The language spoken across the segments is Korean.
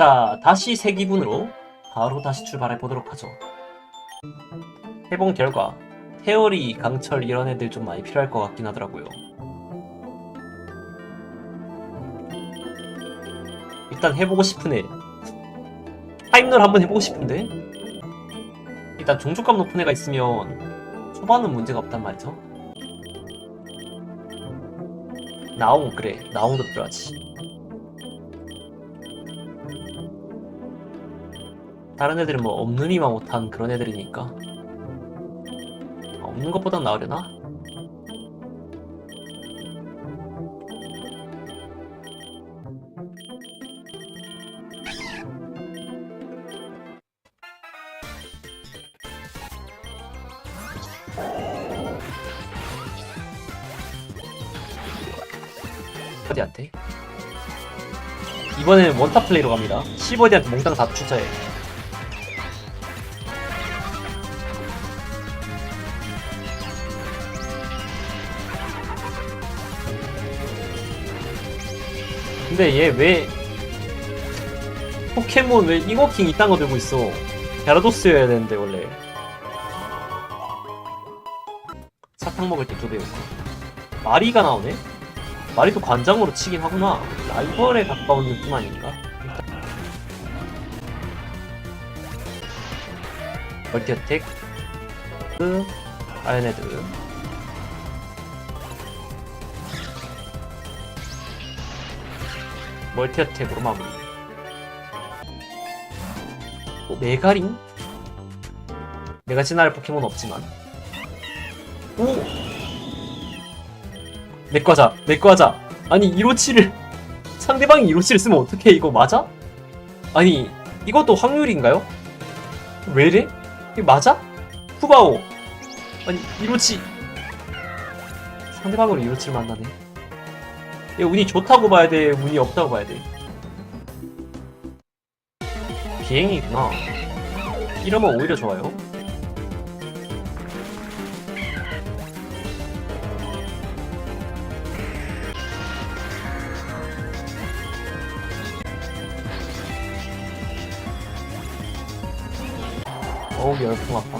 자, 다시 새 기분으로 바로 다시 출발해 보도록 하죠. 해본 결과 태오리, 강철 이런 애들 좀 많이 필요할 것 같긴 하더라고요. 일단 해보고 싶은 애. 타임롤 한번 해보고 싶은데? 일단 종족감 높은 애가 있으면 초반은 문제가 없단 말이죠. 나옹 그래 나옹도 필요하지. 다른 애들은 뭐 없느니만 못한 그런 애들이니까 없는 것보단 나으려나? 어디한테? 이번에는 원탑 플레이로 갑니다. 시버디한테 몽땅 다 투자해. 근데 얘 왜 포켓몬 왜 잉어킹 이딴 거 들고 있어? 갸라도스여야 되는데 원래 사탕 먹을 때또 배울까? 마리가 나오네? 마리도 관장으로 치긴 하구나 라이벌에 가까운 느낌 아닌가? 멀티어택 그 아연헤드 멀티어택으로 마무리 어, 메가링? 내가 지나갈 포켓몬 없지만 오! 내거 하자 내거 하자 아니 157을 상대방이 157을 쓰면 어떡해 이거 맞아? 아니 이것도 확률인가요? 왜래? 이거 맞아? 푸바오 아니 157 상대방으로 157을 만나네 얘 운이 좋다고 봐야 돼 운이 없다고 봐야 돼. 비행이구나. 이러면 오히려 좋아요. 어우 열풍 아파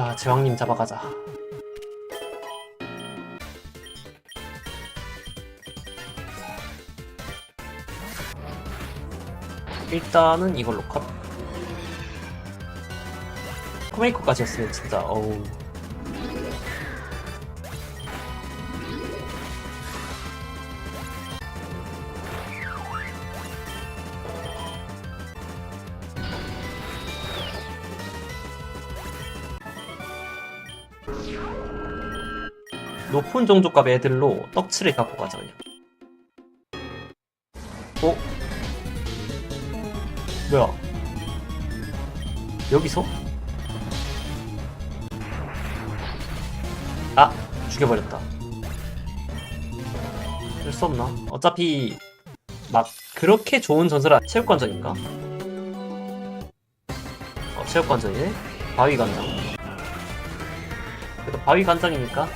자 제왕님 잡아가자. 일단은 이걸로 컷. 코메이커까지였으면 진짜 어우 높은 종족값 애들로 떡칠을 갖고 가자 그냥 어? 뭐야 여기서? 아 죽여버렸다 할 수 없나? 어차피 막 그렇게 좋은 전설은 체육관전인가? 어 체육관전이네? 바위관장 그래도 바위관장이니까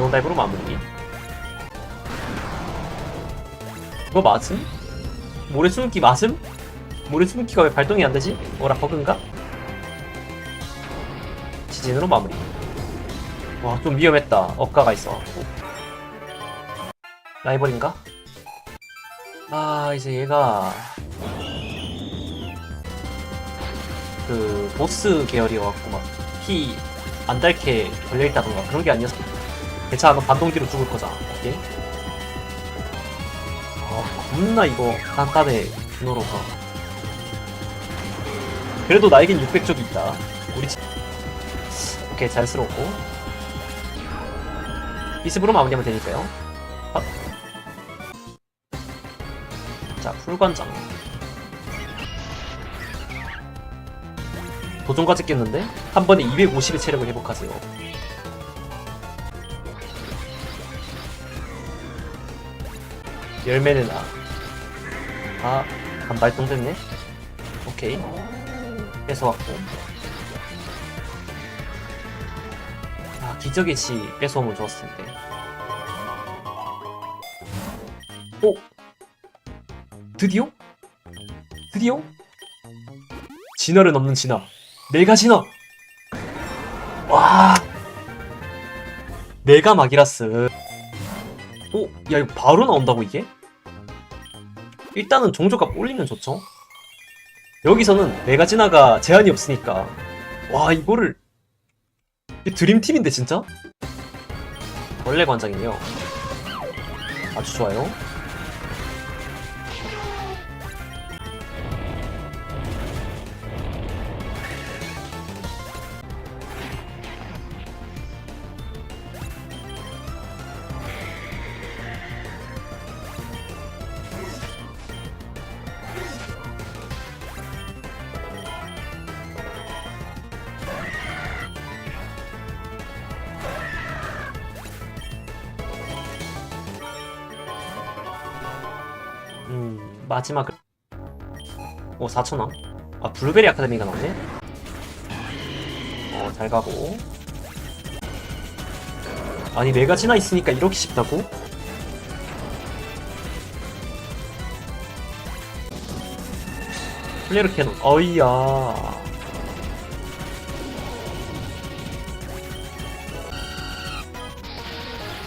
드래곤 다이브로 마무리. 이거 맞음? 모래 숨기 맞음? 모래 숨기가 왜 발동이 안 되지? 뭐라 버그인가? 지진으로 마무리. 와, 좀 위험했다. 억가가 있어. 라이벌인가? 아, 이제 얘가 그 보스 계열이어갖고 막 피 안 닳게 걸려있다던가 그런 게 아니었어. 괜찮아, 너 반동 뒤로 죽을 거잖아. 오케이? 아, 겁나 이거 단단해, 준호로가. 그래도 나에겐 600쪽이 있다. 우리 집. 오케이, 잘스럽고. 이습으로 마무리하면 되니까요. 아. 자, 풀관장. 도전까지 깼는데? 한 번에 250의 체력을 회복하세요. 열매는 아. 아, 반발동 됐네. 오케이. 뺏어왔고. 아, 기적의 시 뺏어오면 좋았을 텐데. 오! 드디어? 드디어? 진화를 넘는 진화. 내가 진화! 와! 내가 마기라스. 오, 야, 이거 바로 나온다고, 이게? 일단은 종조값 올리면 좋죠. 여기서는 진화가 제한이 없으니까. 와, 이거를. 이 드림팀인데, 진짜? 원래 관장이네요. 아주 좋아요. 마지막. 오, 4천원. 아, 블루베리 아카데미가 나오네? 어, 잘 가고. 아니, 내가 지나 있으니까 이렇게 쉽다고? 플레르 캐논, 어이야.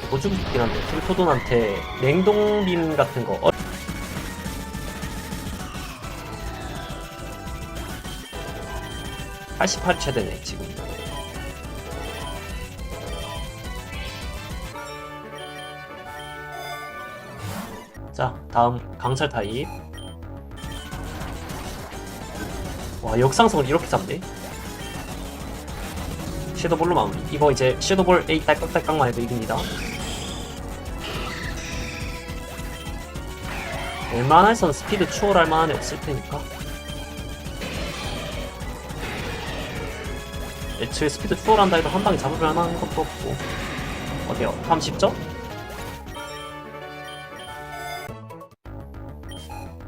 뭐 주고 싶긴 한데, 킬토돈한테 냉동빔 같은 거. 어, 88 최대네 지금. 자 다음 강철 타입. 와 역상성을 이렇게 잡네. 섀도볼로 마무리. 이거 이제 섀도볼 A 딸깍딸깍만 해도 이깁니다. 웬만해선 스피드 추월할 만한 애 없을 테니까 애초에 스피드 추월한다 해도 한 방에 잡을 만한 것도 없고 어때요? 30점?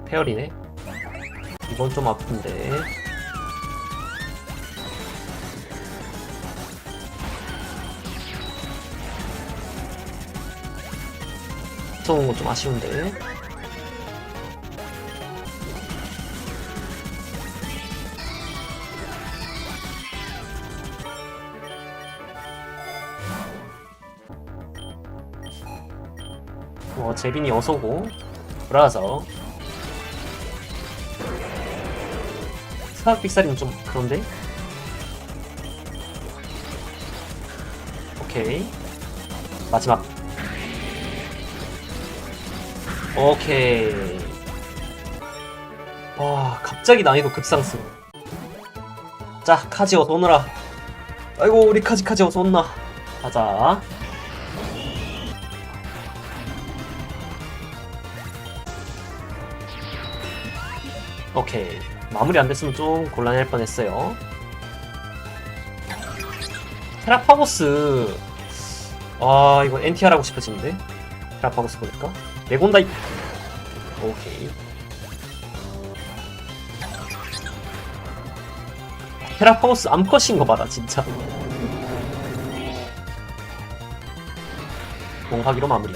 페어리네 이건 좀 아픈데 좀, 좀 아쉬운데 뭐 제빈이 어서고 브라서. 스타크 빅살이는 좀 그런데? 오케이. 마지막. 오케이. 와 갑자기 난이도 급상승. 자 카지 어서 오너라. 아이고 우리 카지 카지 어서 온나. 가자 오케이. 마무리 안 됐으면 좀 곤란할 뻔했어요. 테라파고스. 아 이거 NTR 하고 싶어지는데? 테라파고스 보니까. 네곤다이 오케이. 테라파고스 암컷인 거 봐라 진짜. 공하기로 마무리.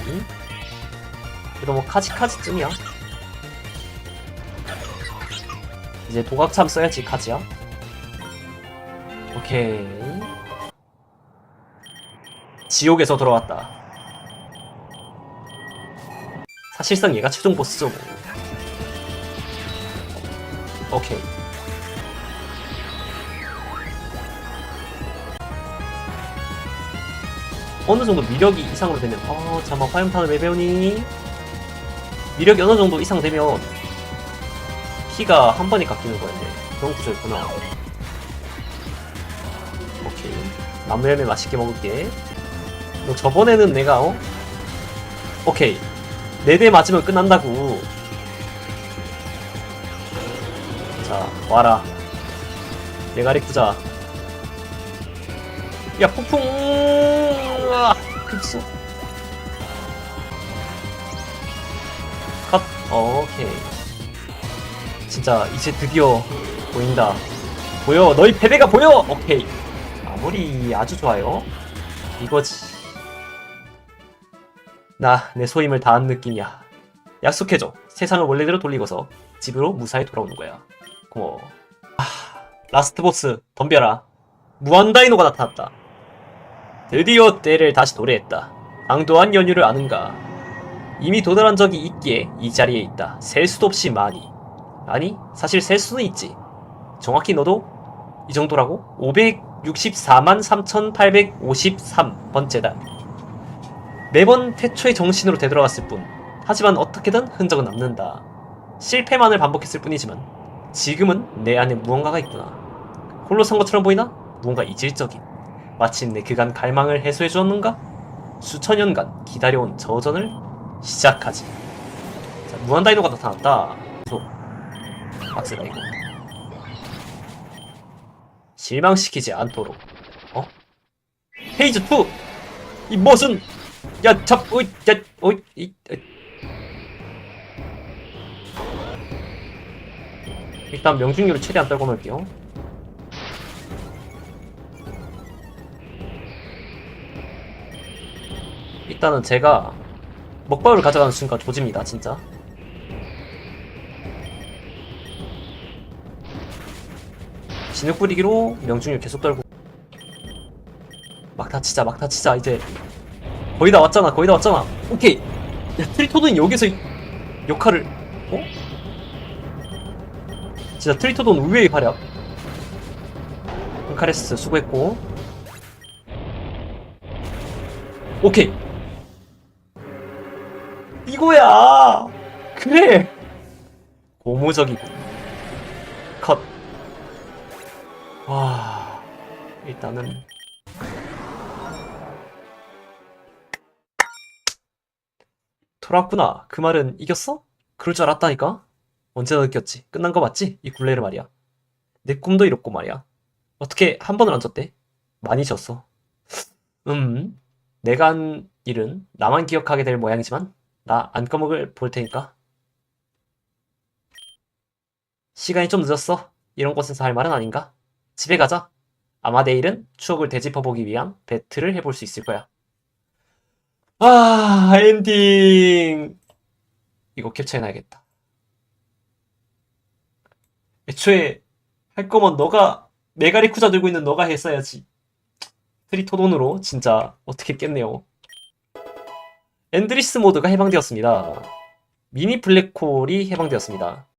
그래도 뭐 카지카지쯤이야 이제 도각참 써야지 카지야 오케이. 지옥에서 돌아왔다. 사실상 얘가 최종 보스죠 뭐. 오케이. 어느 정도 미력이 이상으로 되면 어 잠깐 화염탄을 왜 배우니? 미력이 어느 정도 이상 되면 피가 한 번에 깎이는 거였네 그런 구조였구나. 오케이. 나무 열매 맛있게 먹을게. 너 저번에는 내가 어? 오케이. 네 대 맞으면 끝난다고. 자 와라. 내가리 구자. 야 폭풍! 으아, 급소 진짜 이제 드디어 보인다. 보여. 너희 패배가 보여. 오케이. 마무리 아주 좋아요. 이거지. 나 내 소임을 다한 느낌이야. 약속해줘. 세상을 원래대로 돌리고서 집으로 무사히 돌아오는 거야. 고마워. 아, 라스트 보스 덤벼라. 무한 다이노가 나타났다. 드디어 때를 다시 도래했다. 강도한 연유를 아는가? 이미 도달한 적이 있기에 이 자리에 있다. 셀 수도 없이 많이. 아니, 사실 셀 수는 있지. 정확히 너도 이 정도라고? 564만 3853번째다. 매번 태초의 정신으로 되돌아갔을 뿐. 하지만 어떻게든 흔적은 남는다. 실패만을 반복했을 뿐이지만 지금은 내 안에 무언가가 있구나. 홀로 선 것처럼 보이나? 무언가 이질적인. 마침내 그간 갈망을 해소해 주었는가? 수천 년간 기다려온 저전을 시작하지. 자, 무한 다이노가 나타났다. 소. 빡세다 이거. 실망시키지 않도록. 어? 페이즈 2. 이 무슨? 야, 잡, 어이, 야, 어이, 이, 에. 일단 명중률을 최대한 떨고 놓을게요. 일단은 제가 먹방을 가져가는 순간 조집니다, 진짜. 진흙 뿌리기로 명중률 계속 떨고. 막 다 치자 막 다 치자 이제. 거의 다 왔잖아 거의 다 왔잖아. 오케이. 야 트리토드는 여기서 이- 역할을 어? 진짜 트리토드는 의외의 활약 카레스 수고했고. 오케이. 이거야! 그래! 고무적이고 와, 일단은 돌아왔구나. 그 말은 이겼어? 그럴 줄 알았다니까. 언제나 느꼈지. 끝난 거 맞지? 이 굴레를 말이야. 내 꿈도 이렇고 말이야. 어떻게 한 번을 안 졌대? 많이 졌어. 음, 내가 한 일은 나만 기억하게 될 모양이지만 나 안 까먹을 볼 테니까. 시간이 좀 늦었어. 이런 곳에서 할 말은 아닌가? 집에 가자. 아마 내일은 추억을 되짚어보기 위한 배틀을 해볼 수 있을 거야. 아, 엔딩. 이거 캡처해놔야겠다. 애초에 할 거면 너가 메가리 쿠자 들고 있는 너가 했어야지. 트리토돈으로 진짜 어떻게 깼네요. 엔드리스 모드가 해방되었습니다. 미니 블랙홀이 해방되었습니다.